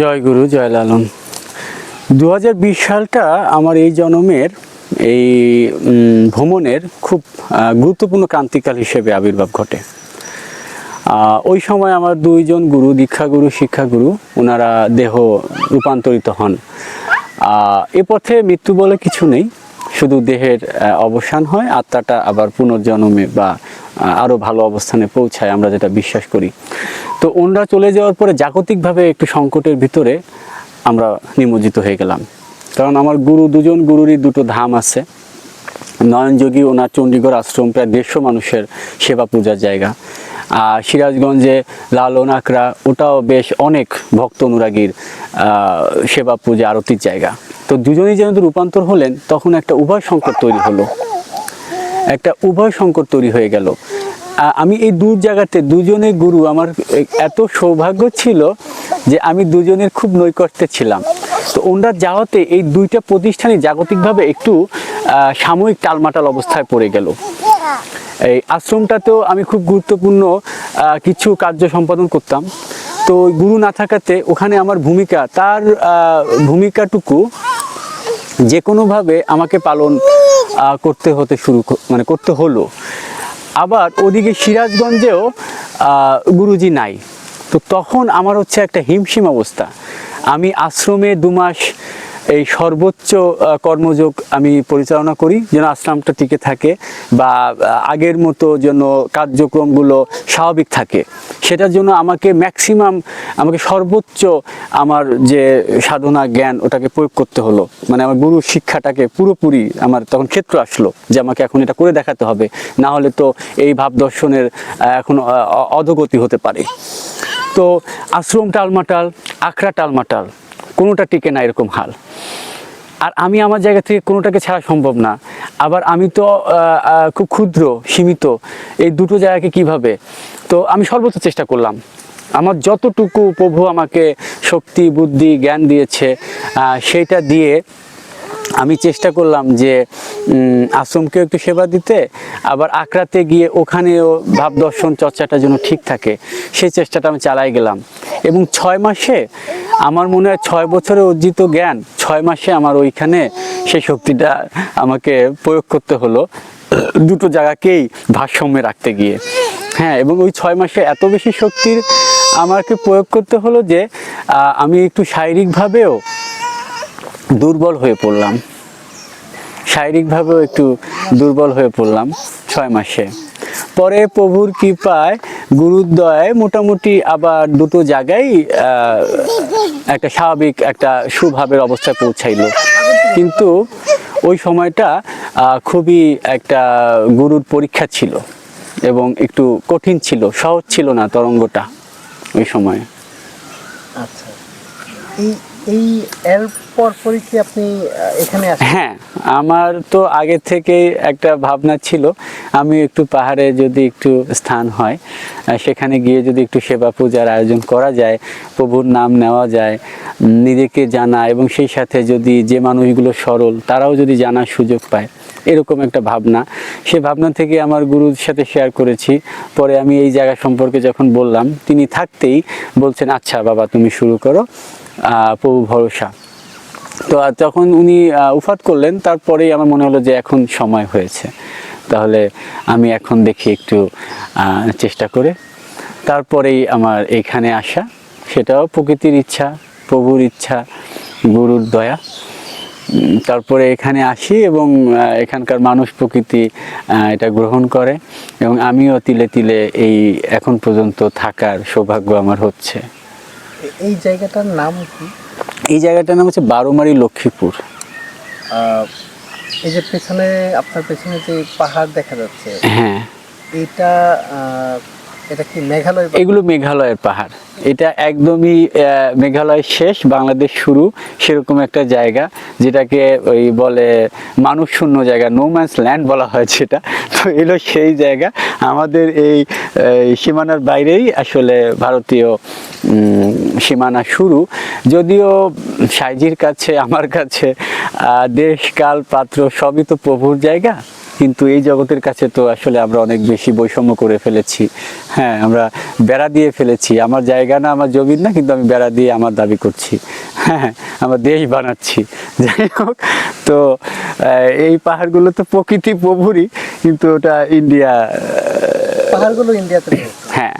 জয় গুরু, জয় লালন। দু হাজার বিশ সালটা আমার এই জন্মের, এই ভ্রমণের খুব গুরুত্বপূর্ণ ক্রান্তিকাল হিসেবে আবির্ভাব ঘটে। ওই সময় আমার দুইজন গুরু, দীক্ষাগুরু, শিক্ষাগুরু ওনারা দেহ রূপান্তরিত হন। এ পথে মৃত্যু বলে কিছু নেই, শুধু দেহের অবসান হয়, আত্মাটা আবার পুনর্জন্মে বা আহ, আরও ভালো অবস্থানে পৌঁছায় আমরা যেটা বিশ্বাস করি। তো ওনরা চলে যাওয়ার পরে জাগতিকভাবে একটু সংকটের ভিতরে আমরা নিমজ্জিত হয়ে গেলাম। কারণ আমার গুরু দুজন গুরুরই দুটো ধাম আছে। নয়নযোগী ওনার চণ্ডীগড় আশ্রম প্রায় দেড়শো মানুষের সেবা পূজার জায়গা। আর সিরাজগঞ্জে লালন আকরা ওটাও বেশ অনেক ভক্ত অনুরাগীর সেবা পূজা আরতির জায়গা। তো দুজনেই যেহেতু রূপান্তর হলেন তখন একটা উভয় সংকট তৈরি হলো। একটা উভয় সংকট তৈরি হয়ে গেল। আমি এই দু জায়গাতে দুজনের গুরু। আমার এত সৌভাগ্য ছিল যে আমি দুজনের খুব নৈকট্যে ছিলাম। তো ওনারা যাওয়াতে এই দুইটা প্রতিষ্ঠানই জাগতিকভাবে একটু সাময়িক টালমাটাল অবস্থায় পড়ে গেল। এই আশ্রমটাতেও আমি খুব গুরুত্বপূর্ণ কিছু কার্য সম্পাদন করতাম। তো গুরু না থাকাতে ওখানে আমার ভূমিকা, তার ভূমিকাটুকু যে কোনোভাবে আমাকে পালন করতে হতে শুরু মানে করতে হলো। আবার ওদিকে সিরাজগঞ্জেও গুরুজি নাই। তো তখন আমার হচ্ছে একটা হিমশিম অবস্থা। আমি আশ্রমে দু মাস এই সর্বোচ্চ কর্মযোগ আমি পরিচালনা করি, যেন আশ্রমটা টিকে থাকে বা আগের মতো যেন কার্যক্রমগুলো স্বাভাবিক থাকে। সেটার জন্য আমাকে ম্যাক্সিমাম আমাকে সর্বোচ্চ আমার যে সাধনা জ্ঞান, ওটাকে প্রয়োগ করতে হলো। মানে আমার গুরু শিক্ষাটাকে পুরোপুরি আমার তখন ক্ষেত্র আসলো যে আমাকে এখন এটা করে দেখাতে হবে। না হলে তো এই ভাব দর্শনের এখন অধোগতি হতে পারে। তো আশ্রম টালমাটাল, আখড়া টালমাটাল, কোনোটা টিকে না এরকম হাল। আর আমি আমার জায়গা থেকে কোনোটাকে ছাড়া সম্ভব না। আবার আমি তো খুব ক্ষুদ্র, সীমিত, এই দুটো জায়গাকে কীভাবে? তো আমি সর্বোচ্চ চেষ্টা করলাম। আমার যতটুকু প্রভু আমাকে শক্তি, বুদ্ধি, জ্ঞান দিয়েছে সেইটা দিয়ে আমি চেষ্টা করলাম যে আশ্রমকেও একটু সেবা দিতে, আবার আখড়াতে গিয়ে ওখানেও ভাব দর্শন, চর্চাটা যেন ঠিক থাকে, সেই চেষ্টাটা আমি চালাই গেলাম। এবং ছয় মাসে আমার মনে হয় ছয় বছরে অর্জিত জ্ঞান, ছয় মাসে আমার ওইখানে সেই শক্তিটা আমাকে প্রয়োগ করতে হলো দুটো জায়গাকেই ভারসাম্যে রাখতে গিয়ে। হ্যাঁ এবং ওই ছয় মাসে এত বেশি শক্তির আমাকে প্রয়োগ করতে হলো যে আমি একটু শারীরিকভাবেও দুর্বল হয়ে পড়লাম। শারীরিকভাবেও একটু দুর্বল হয়ে পড়লাম ছয় মাসে। পরে প্রভুর কৃপায় গুরুদ্বয় মোটামুটি আবার দুটো জায়গায় একটা স্বাভাবিক, একটা সুভাবের অবস্থায় পৌঁছাইলো। কিন্তু ওই সময়টা খুবই একটা গুরুর পরীক্ষা ছিল এবং একটু কঠিন ছিল, সহজ ছিল না তরঙ্গটা ওই সময়। আচ্ছা। এই এই এরপর কি আপনি এখানে আসেন? হ্যাঁ আমার তো আগে থেকেই একটা ভাবনা ছিল, আমি একটু পাহাড়ে যদি একটু স্থান হয় সেখানে গিয়ে যদি একটু সেবা পূজার আয়োজন করা যায়, প্রভুর নাম নেওয়া যায় নিজেকে জানা এবং সেই সাথে যদি যে মানুষগুলো সরল, তারাও যদি জানার সুযোগ পায়, এরকম একটা ভাবনা। সে ভাবনা থেকে আমার গুরুর সাথে শেয়ার করেছি। পরে আমি এই জায়গা সম্পর্কে যখন বললাম, তিনি থাকতেই বলছেন আচ্ছা বাবা, তুমি শুরু করো। প্রভু ভরসা। তো যখন উনি উফাত করলেন, তারপরেই আমার মনে হলো যে এখন সময় হয়েছে। তাহলে আমি এখন দেখি একটু চেষ্টা করে। তারপরেই আমার এখানে আসা, সেটাও প্রকৃতির ইচ্ছা, প্রভুর ইচ্ছা, গুরুর দয়া। তারপরে এখানে আসি এবং এখানকার মানুষ, প্রকৃতি এটা গ্রহণ করে। এবং আমিও তিলে তিলে এই এখন পর্যন্ত থাকার সৌভাগ্য আমার হচ্ছে। এই জায়গাটার নাম কি? এই জায়গাটার নাম হচ্ছে বারোমারি লক্ষ্মীপুর। এই যে পেছনে আপনার পেছনে যে পাহাড় দেখা যাচ্ছে হ্যাঁ। এটা এটা মেঘালয় এগুলো মেঘালয়ের পাহাড়। এটা একদমই আহ, মেঘালয়ের শেষ বাংলাদেশ শুরু সেরকম একটা জায়গা যেটাকে ওই বলে মানুষ শূন্য জায়গা নো ম্যান্স ল্যান্ড বলা হয় সেটা তো এলো সেই জায়গা। আমাদের এই সীমানার বাইরেই আসলে ভারতীয় সীমানা শুরু। যদিও সাইজির কাছে আমার কাছে দেশ কাল পাত্র সবই তো প্রভুর জায়গা। কিন্তু এই জগতের কাছে তো আসলে আমরা অনেক বেশি বৈষম্য করে ফেলেছি। হ্যাঁ আমরা বেড়া দিয়ে ফেলেছি। আমার জায়গা না আমার জমির না কিন্তু আমি বেড়া দিয়ে আমার দাবি করছি। হ্যাঁ আমার দেশ বানাচ্ছি। যাই হোক তো এই পাহাড়গুলো তো প্রকৃতি প্রভুরই কিন্তু ওটা ইন্ডিয়া পাহাড়গুলো ইন্ডিয়াতে হ্যাঁ।